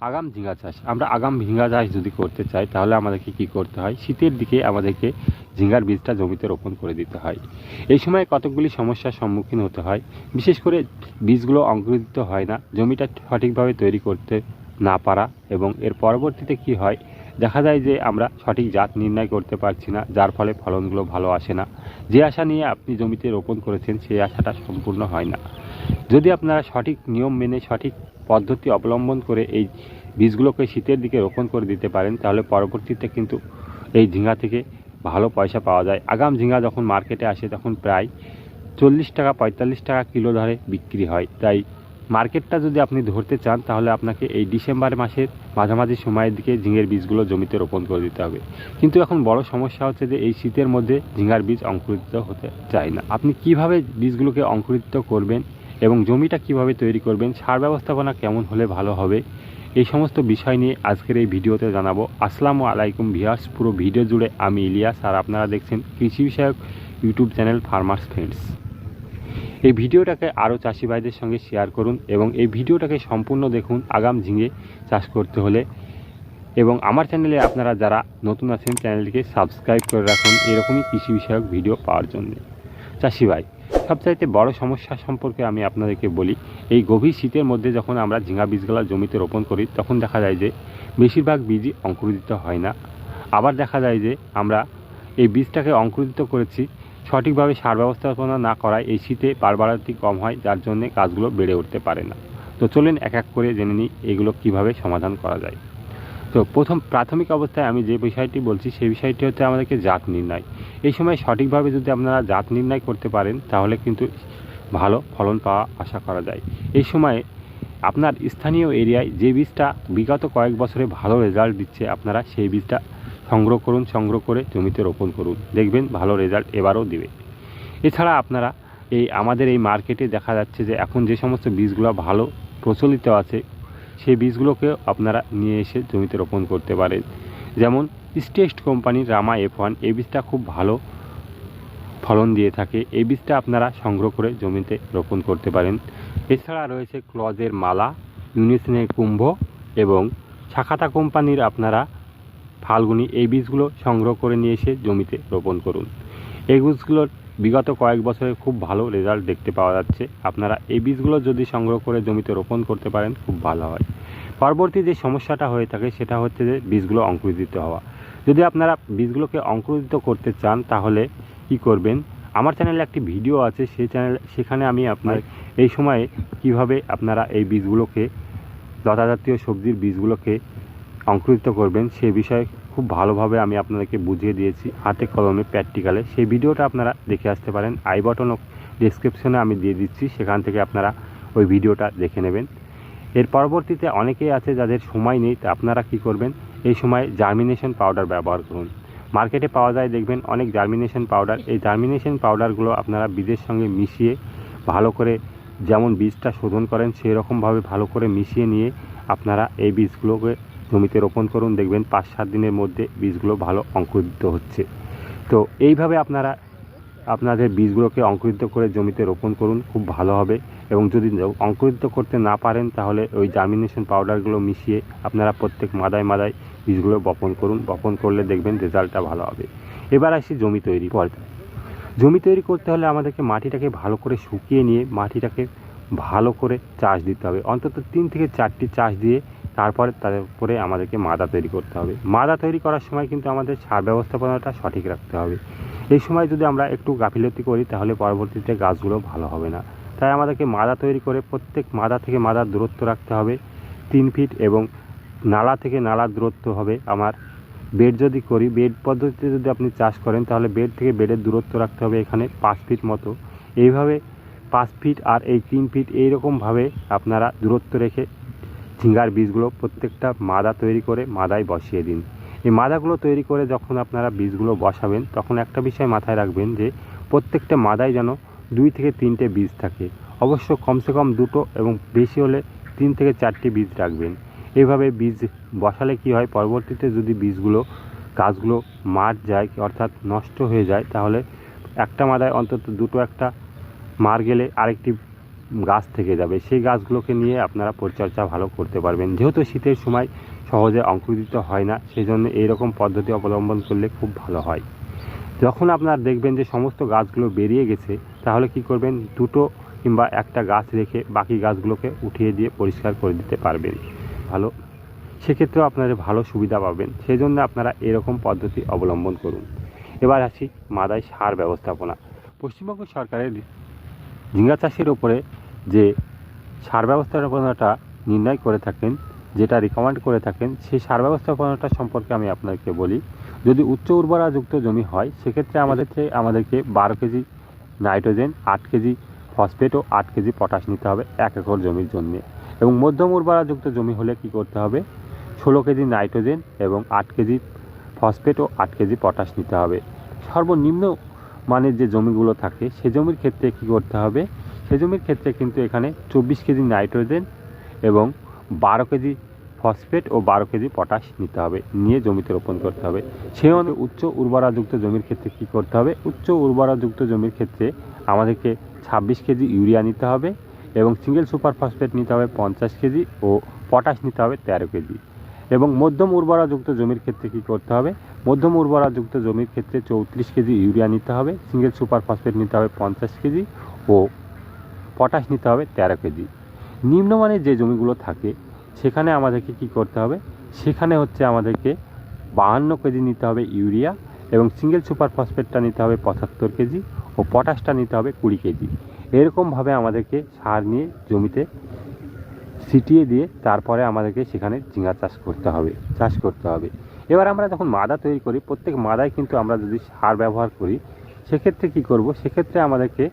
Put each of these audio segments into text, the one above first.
আগাম ঝিঙ্গা চাষ। আমরা আগাম ঝিঙ্গা চাষ যদি করতে চাই, তাহলে আমাদেরকে কি করতে হয়? শীতের দিকে আমাদেরকে ঝিঙ্গার বীজটা জমিতে রোপণ করে দিতে হয়। এই সময় কতকগুলি সমস্যার সম্মুখীন হতে হয়। বিশেষ করে বীজগুলো অঙ্কুরিত হয় না, জমিটা সঠিকভাবে তৈরি করতে না পারা এবং এর পরবর্তীতে কি হয়? দেখা যায় যে আমরা সঠিক জাত নির্ণয় করতে পারছি না, যার ফলে ফলনগুলো ভালো আসে না। যে আশা নিয়ে আপনি জমিতে রোপণ করেছেন, সেই আশাটা সম্পূর্ণ হয় না। যদি আপনারা সঠিক নিয়ম মেনে সঠিক পদ্ধতি অবলম্বন করে এই বীজগুলোকে শীতের দিকে রোপণ করে দিতে পারেন, তাহলে পরবর্তীতে কিন্তু এই ঝিঙ্গা থেকে ভালো পয়সা পাওয়া যায়। আগাম ঝিঙ্গা যখন মার্কেটে আসে, তখন প্রায় চল্লিশ টাকা, পঁয়তাল্লিশ টাকা কিলো ধরে বিক্রি হয়। তাই মার্কেটটা যদি আপনি ধরতে চান, তাহলে আপনাকে এই ডিসেম্বর মাসের মাঝামাঝি সময়ের দিকে ঝিঙের বীজগুলো জমিতে রোপণ করে দিতে হবে। কিন্তু এখন বড় সমস্যা হচ্ছে যে, এই শীতের মধ্যে ঝিঙার বীজ অঙ্কুরিত হতে চায় না। আপনি কীভাবে বীজগুলোকে অঙ্কুরিত করবেন? এবং জমিটা কীভাবে তৈরি করবেন, সার ব্যবস্থাপনা কেমন হলে ভালো হবে, এই সমস্ত বিষয় নিয়ে আজকের এই ভিডিওতে জানাব। আসসালামু আলাইকুম ভিয়ার্স, পুরো ভিডিও জুড়ে আমি ইলিয়াস আর আপনারা দেখছেন কৃষি বিষয়ক ইউটিউব চ্যানেল ফার্মার্স ফ্রেন্ডস। এই ভিডিওটাকে আরও চাষি ভাইদের সঙ্গে শেয়ার করুন এবং এই ভিডিওটাকে সম্পূর্ণ দেখুন আগাম ঝিঙে চাষ করতে হলে। এবং আমার চ্যানেলে আপনারা যারা নতুন আছেন, চ্যানেলটিকে সাবস্ক্রাইব করে রাখুন, এরকমই কৃষি বিষয়ক ভিডিও পাওয়ার জন্য। চাষি ভাই সবচাইতে বড় সমস্যা সম্পর্কে আমি আপনাদেরকে বলি, এই গভীর শীতের মধ্যে যখন আমরা ঝিঙা বীজগুলো জমিতে রোপণ করি, তখন দেখা যায় যে বেশিরভাগ বীজই অঙ্কুরিত হয় না। আবার দেখা যায় যে আমরা এই বীজটাকে অঙ্কুরিত করেছি, সঠিকভাবে সার ব্যবস্থাপনা না করায় এই শীতে বারবারাতি কম হয়, যার জন্যে গাছগুলো বেড়ে উঠতে পারে না। তো চলেন এক এক করে জেনে নিই এগুলো কীভাবে সমাধান করা যায়। তো প্রথম প্রাথমিক অবস্থায় আমি যে বিষয়টি বলছি, সেই বিষয়টি হচ্ছে আমাদেরকে জাত নির্ণয়। এই সময় সঠিকভাবে যদি আপনারা জাত নির্ণয় করতে পারেন, তাহলে কিন্তু ভালো ফলন পাওয়া আশা করা যায়। এই সময়ে আপনার স্থানীয় এরিয়ায় যে বীজটা বিগত কয়েক বছরে ভালো রেজাল্ট দিচ্ছে, আপনারা সেই বীজটা সংগ্রহ করুন, সংগ্রহ করে জমিতে রোপণ করুন। দেখবেন ভালো রেজাল্ট এবারও দিবে। এছাড়া আপনারা এই আমাদের এই মার্কেটে দেখা যাচ্ছে যে এখন যে সমস্ত বীজগুলো ভালো প্রচলিত আছে, সেই বীজগুলোকে আপনারা নিয়ে এসে জমিতে রোপণ করতে পারেন। যেমন স্টেস্ট কোম্পানির রামা এফ ওয়ান এই বীজটা খুব ভালো ফলন দিয়ে থাকে। এই বীজটা আপনারা সংগ্রহ করে জমিতে রোপণ করতে পারেন। এছাড়া রয়েছে ক্লজের মালা, ইউনিসনের কুম্ভ এবং শাখাতা কোম্পানির আপনারা ফাল্গুনি এই বীজগুলো সংগ্রহ করে নিয়ে এসে জমিতে রোপণ করুন। এই বীজগুলোর বিগত কয়েক বছরে খুব ভালো রেজাল্ট দেখতে পাওয়া যাচ্ছে। আপনারা এই বীজগুলো যদি সংগ্রহ করে জমিতে রোপণ করতে পারেন, খুব ভালো হয়। পরবর্তী যে সমস্যাটা হয়ে থাকে সেটা হচ্ছে যে বীজগুলো অঙ্কুরিত হওয়া। যদি আপনারা বীজগুলোকে অঙ্কুরিত করতে চান তাহলে কি করবেন? আমার চ্যানেলে একটি ভিডিও আছে সেই চ্যানেল সেখানে আমি আপনার এই সময়ে কীভাবে আপনারা এই বীজগুলোকে লতাজাতীয় সবজির বীজগুলোকে অঙ্কুরিত করবেন সে বিষয়ে খুব ভালোভাবে আমি আপনাদেরকে বুঝিয়ে দিয়েছি হাতে কলমে প্র্যাকটিক্যালে। সেই ভিডিওটা আপনারা দেখে আসতে পারেন। আই বটন ডিসক্রিপশনে আমি দিয়ে দিচ্ছি সেখান থেকে আপনারা ওই ভিডিওটা দেখে নেবেন। এর পরবর্তীতে অনেকেই আছে যাদের সময় নেই আপনারা কি করবেন? এই সময় জার্মিনেশন পাউডার ব্যবহার করুন। মার্কেটে পাওয়া যায়, দেখবেন অনেক জার্মিনেশন পাউডার এই জার্মিনেশন পাউডারগুলো আপনারা বীজের সঙ্গে মিশিয়ে ভালো করে যেমন বীজটা শোধন করেন সেই রকমভাবে ভালো করে মিশিয়ে নিয়ে আপনারা এই বীজগুলোকে জমিতে রোপণ করুন। দেখবেন পাঁচ সাত দিনের মধ্যে বীজগুলো ভালো অঙ্কুরিত হচ্ছে। তো এইভাবে আপনারা আপনাদের বীজগুলোকে অঙ্কুরিত করে জমিতে রোপণ করুন, খুব ভালো হবে। এবং যদি অঙ্কুরিত করতে না পারেন, তাহলে ওই জার্মিনেশন পাউডারগুলো মিশিয়ে আপনারা প্রত্যেক মাদায় মাদায় বীজগুলো বপন করুন। বপন করলে দেখবেন রেজাল্টটা ভালো হবে। এবার আসি জমি তৈরি পর্যায়ে জমি তৈরি করতে হলে আমাদেরকে মাটিটাকে ভালো করে শুকিয়ে নিয়ে মাটিটাকে ভালো করে চাষ দিতে হবে। অন্তত তিন থেকে চারটি চাষ দিয়ে তারপরে তারপরে আমাদেরকে মাদা তৈরি করতে হবে। মাদা তৈরি করার সময় কিন্তু আমাদের সার ব্যবস্থাপনাটা সঠিক রাখতে হবে। এই সময় যদি আমরা একটু গাফিলতি করি, তাহলে পরবর্তীতে গাছগুলো ভালো হবে না। তাই আমাদেরকে মাদা তৈরি করে প্রত্যেক মাদা থেকে মাদার দূরত্ব রাখতে হবে। তিন ফিট এবং নালা থেকে নালার দূরত্ব হবে আমার। বেড যদি করি, বেড পদ্ধতিতে যদি আপনি চাষ করেন, তাহলে বেড থেকে বেডের দূরত্ব রাখতে হবে এখানে পাঁচ ফিট মতো। এইভাবে পাঁচ ফিট আর এই তিন ফিট এইরকমভাবে আপনারা দূরত্ব রেখে ঝিঙ্গার বীজগুলো প্রত্যেকটা মাদা তৈরি করে মাদায় বসিয়ে দিন। এই মাদাগুলো তৈরি করে যখন আপনারা বীজগুলো বসাবেন, তখন একটা বিষয় মাথায় রাখবেন যে প্রত্যেকটা মাদায় যেন দুই থেকে তিনটে বীজ থাকে। অবশ্য কমসে কম দুটো এবং বেশি হলে তিন থেকে চারটি বীজ রাখবেন। এইভাবে বীজ বসালে কি হয়? পরবর্তীতে যদি বীজগুলো, গাছগুলো মার যায়, অর্থাৎ নষ্ট হয়ে যায়, তাহলে একটা মাদায় অন্তত দুটো একটা মার গেলে আরেকটি গাছ থেকে যাবে। সেই গাছগুলোকে নিয়ে আপনারা পরিচর্যা ভালো করতে পারবেন। যেহেতু শীতের সময় সহজে অঙ্কুরিত হয় না সেই জন্য এইরকম পদ্ধতি অবলম্বন করলে খুব ভালো হয়। যখন আপনারা দেখবেন যে সমস্ত গাছগুলো বেরিয়ে গেছে তাহলে কি করবেন? দুটো কিংবা একটা গাছ রেখে বাকি গাছগুলোকে উঠিয়ে দিয়ে পরিষ্কার করে দিতে পারবেন। ভালো। সেক্ষেত্রেও আপনারা ভালো সুবিধা পাবেন। সেই জন্য আপনারা এরকম পদ্ধতি অবলম্বন করুন। এবার আসি মাদায় সার ব্যবস্থাপনা। পশ্চিমবঙ্গ সরকারের ঝিঙ্গা চাষের ওপরে যে সার ব্যবস্থাপনাটা নির্ণয় করে থাকেন, যেটা রিকমেন্ড করে থাকেন, সেই সার ব্যবস্থাপনাটা সম্পর্কে আমি আপনাকে বলি। যদি উচ্চ উর্বরাযুক্ত জমি হয়, সেক্ষেত্রে আমাদের আমাদেরকে বারো কেজি নাইট্রোজেন আট কেজি ফসফেট ও আট কেজি পটাশ নিতে হবে এক একর জমির জন্য। এবং মধ্যম উর্বরাযুক্ত জমি হলে কি করতে হবে? ষোলো কেজি নাইট্রোজেন এবং আট কেজি ফসফেট ও আট কেজি পটাশ নিতে হবে। সর্বনিম্ন মানের যে জমিগুলো থাকে, সে জমির ক্ষেত্রে কী করতে হবে? সে জমির ক্ষেত্রে কিন্তু এখানে চব্বিশ কেজি নাইট্রোজেন এবং বারো কেজি ফসফেট ও বারো কেজি পটাশ নিতে হবে, নিয়ে জমিতে রোপণ করতে হবে। সেই অনুযায়ী উচ্চ উর্বরাযুক্ত জমির ক্ষেত্রে কী করতে হবে? উচ্চ উর্বরাযুক্ত জমির ক্ষেত্রে আমাদেরকে ছাব্বিশ কেজি ইউরিয়া নিতে হবে এবং সিঙ্গেল সুপার ফসফেট নিতে হবে পঞ্চাশ কেজি ও পটাশ নিতে হবে তেরো কেজি। এবং মধ্যম উর্বরাযুক্ত জমির ক্ষেত্রে কী করতে হবে? মধ্যম উর্বরাযুক্ত জমির ক্ষেত্রে চৌত্রিশ কেজি ইউরিয়া নিতে হবে, সিঙ্গেল সুপার ফসফেট নিতে হবে পঞ্চাশ কেজি ও পটাশ নিতে হবে তেরো কেজি। নিম্নমানের যে জমিগুলো থাকে সেখানে আমাদেরকে কি করতে হবে? সেখানে হচ্ছে আমাদেরকে বাহান্ন কেজি নিতে হবে ইউরিয়া এবং সিঙ্গেল সুপার ফসফেটটা নিতে হবে পঁচাত্তর কেজি ও পটাশটা নিতে হবে কুড়ি কেজি। এরকমভাবে আমাদেরকে সার নিয়ে জমিতে ছিটিয়ে দিয়ে তারপরে আমাদেরকে সেখানে ঝিঙা চাষ করতে হবে, চাষ করতে হবে। এবার আমরা যখন মাদা তৈরি করি, প্রত্যেক মাদায় কিন্তু আমরা যদি সার ব্যবহার করি, সেক্ষেত্রে কি করব? সেক্ষেত্রে আমাদেরকে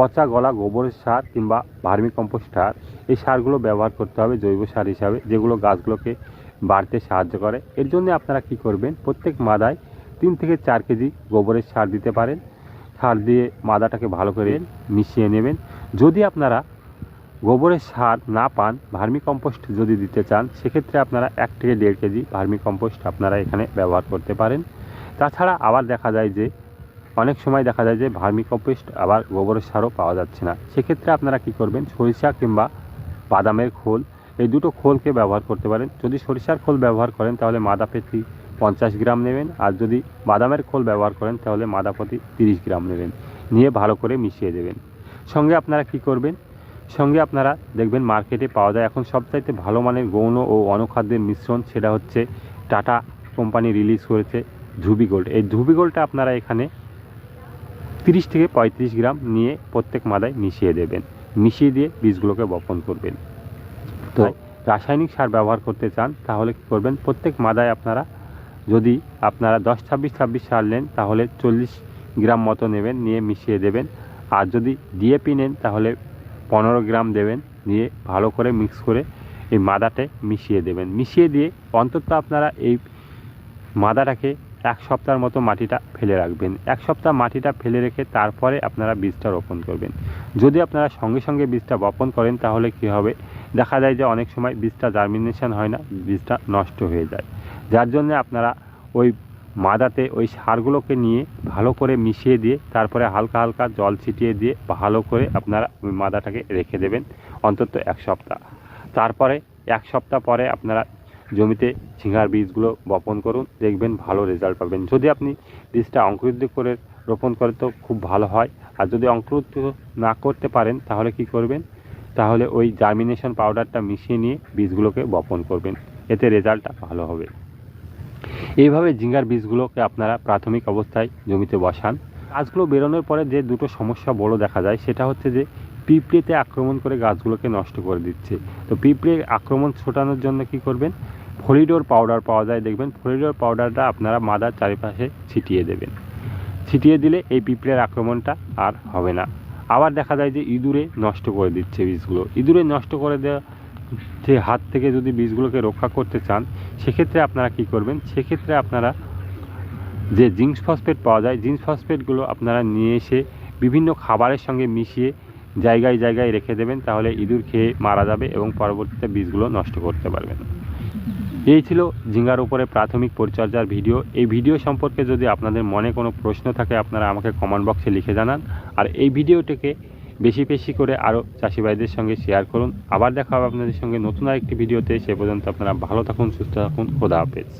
পচা গলা, গোবরের সার কিংবা ভার্মি কম্পোস্ট সার, এই সারগুলো ব্যবহার করতে হবে জৈব সার হিসাবে, যেগুলো গাছগুলোকে বাড়তে সাহায্য করে। এর জন্য আপনারা কি করবেন, প্রত্যেক মাদায় তিন থেকে চার কেজি গোবরের সার দিতে পারেন। সার দিয়ে মাদাটাকে ভালো করে মিশিয়ে নেবেন। যদি আপনারা গোবরের সার না পান, ভার্মি কম্পোস্ট যদি দিতে চান, সেক্ষেত্রে আপনারা এক থেকে দেড় কেজি ভার্মি কম্পোস্ট আপনারা এখানে ব্যবহার করতে পারেন। তাছাড়া আবার দেখা যায় যে অনেক সময় দেখা যায় যে ভার্মি কম্পোস্ট আবার গোবরের সারও পাওয়া যাচ্ছে না। সেক্ষেত্রে আপনারা কি করবেন? সরিষা কিংবা বাদামের খোল, এই দুটো খোলকে ব্যবহার করতে পারেন। যদি সরিষার খোল ব্যবহার করেন, তাহলে মাদা প্রতি পঞ্চাশ গ্রাম নেবেন। আর যদি বাদামের খোল ব্যবহার করেন, তাহলে মাদা প্রতি তিরিশ গ্রাম নেবেন। নিয়ে ভালো করে মিশিয়ে দেবেন। সঙ্গে আপনারা কি করবেন? সঙ্গে আপনারা দেখবেন মার্কেটে পাওয়া যায় এখন সবচাইতে ভালো মানের গৌণ ও অনুখাদ্যের মিশ্রণ, সেটা হচ্ছে টাটা কোম্পানি রিলিজ করেছে ধুবি গোল্ড। এই ধুবি গোল্ডটা আপনারা এখানে তিরিশ থেকে পঁয়ত্রিশ গ্রাম নিয়ে প্রত্যেক মাদায় মিশিয়ে দেবেন। মিশিয়ে দিয়ে বীজগুলোকে বপন করবেন। তো রাসায়নিক সার ব্যবহার করতে চান তাহলে কী করবেন? প্রত্যেক মাদায় আপনারা যদি আপনারা দশ ছাব্বিশ ছাব্বিশ সার নেন তাহলে চল্লিশ গ্রাম মতো নেবেন নিয়ে মিশিয়ে দেবেন। আর যদি ডিএপি নেন তাহলে পনেরো গ্রাম দেবেন দিয়ে ভালো করে মিক্স করে এই মাদাটে মিশিয়ে দেবেন। মিশিয়ে দিয়ে অন্তত আপনারা এই মাদাটাকে এক সপ্তাহের মতো মাটিটা ফেলে রাখবেন। এক সপ্তাহ মাটিটা ফেলে রেখে তারপরে আপনারা বীজটা রোপণ করবেন। যদি আপনারা সঙ্গে সঙ্গে বীজটা বপন করেন, তাহলে কী হবে? দেখা যায় যে অনেক সময় বীজটা জার্মিনেশন হয় না, বীজটা নষ্ট হয়ে যায়। যার জন্য আপনারা ওই মাদাতে ওই সারগুলোকে নিয়ে ভালো করে মিশিয়ে দিয়ে, তারপরে হালকা হালকা জল ছিটিয়ে দিয়ে ভালো করে আপনারা ওই মাদাটাকে রেখে দেবেন অন্তত এক সপ্তাহ। তারপরে এক সপ্তাহ পরে আপনারা জমিতে ঝিঙ্গার বীজগুলো বপন করুন, দেখবেন ভালো রেজাল্ট পাবেন। যদি আপনি বীজটা অঙ্কুরিত করে রোপণ করে তো খুব ভালো হয়। আর যদি অঙ্কুরিত না করতে পারেন, তাহলে কি করবেন? তাহলে ওই জার্মিনেশন পাউডারটা মিশিয়ে নিয়ে বীজগুলোকে বপন করবেন। এতে রেজাল্টটা ভালো হবে। এইভাবে ঝিঙ্গার বীজগুলোকে আপনারা প্রাথমিক অবস্থায় জমিতে বসান। গাছগুলো বেরোনোর পরে যে দুটো সমস্যা বড় দেখা যায়, সেটা হচ্ছে যে পিঁপড়েতে আক্রমণ করে গাছগুলোকে নষ্ট করে দিচ্ছে। তো পিঁপড়ে আক্রমণ ছোটানোর জন্য কি করবেন? ফলিডোর পাউডার পাওয়া যায়। দেখবেন ফরিডোর পাউডারটা আপনারা মাদার চারিপাশে ছিটিয়ে দেবেন। ছিটিয়ে দিলে এই পিঁপড়ের আক্রমণটা আর হবে না। আবার দেখা যায় যে ইঁদুরে নষ্ট করে দিচ্ছে বীজগুলো ইঁদুরে নষ্ট করে দেওয়া যে হাত থেকে যদি বীজগুলোকে রক্ষা করতে চান, সেক্ষেত্রে আপনারা কি করবেন? সেক্ষেত্রে আপনারা যে জিঙ্ক ফসফেট পাওয়া যায়, জিঙ্ক ফসফেটগুলো আপনারা নিয়ে এসে বিভিন্ন খাবারের সঙ্গে মিশিয়ে জায়গায় জায়গায় রেখে দেবেন। তাহলে ইঁদুর খেয়ে মারা যাবে এবং পরবর্তীতে বীজগুলো নষ্ট করতে পারবেন। এই ছিল ঝিঙ্গার উপরে প্রাথমিক পরিচর্যার ভিডিও। এই ভিডিও সম্পর্কে যদি আপনাদের মনে কোনো প্রশ্ন থাকে, আপনারা আমাকে কমেন্ট বক্সে লিখে জানান। আর এই ভিডিওটিকে বেশি বেশি করে আরও চাষিবাইদের সঙ্গে শেয়ার করুন। আবার দেখা হবে আপনাদের সঙ্গে নতুন আরেকটি ভিডিওতে। সে পর্যন্ত আপনারা ভালো থাকুন, সুস্থ থাকুন। খোদা হাফেজ।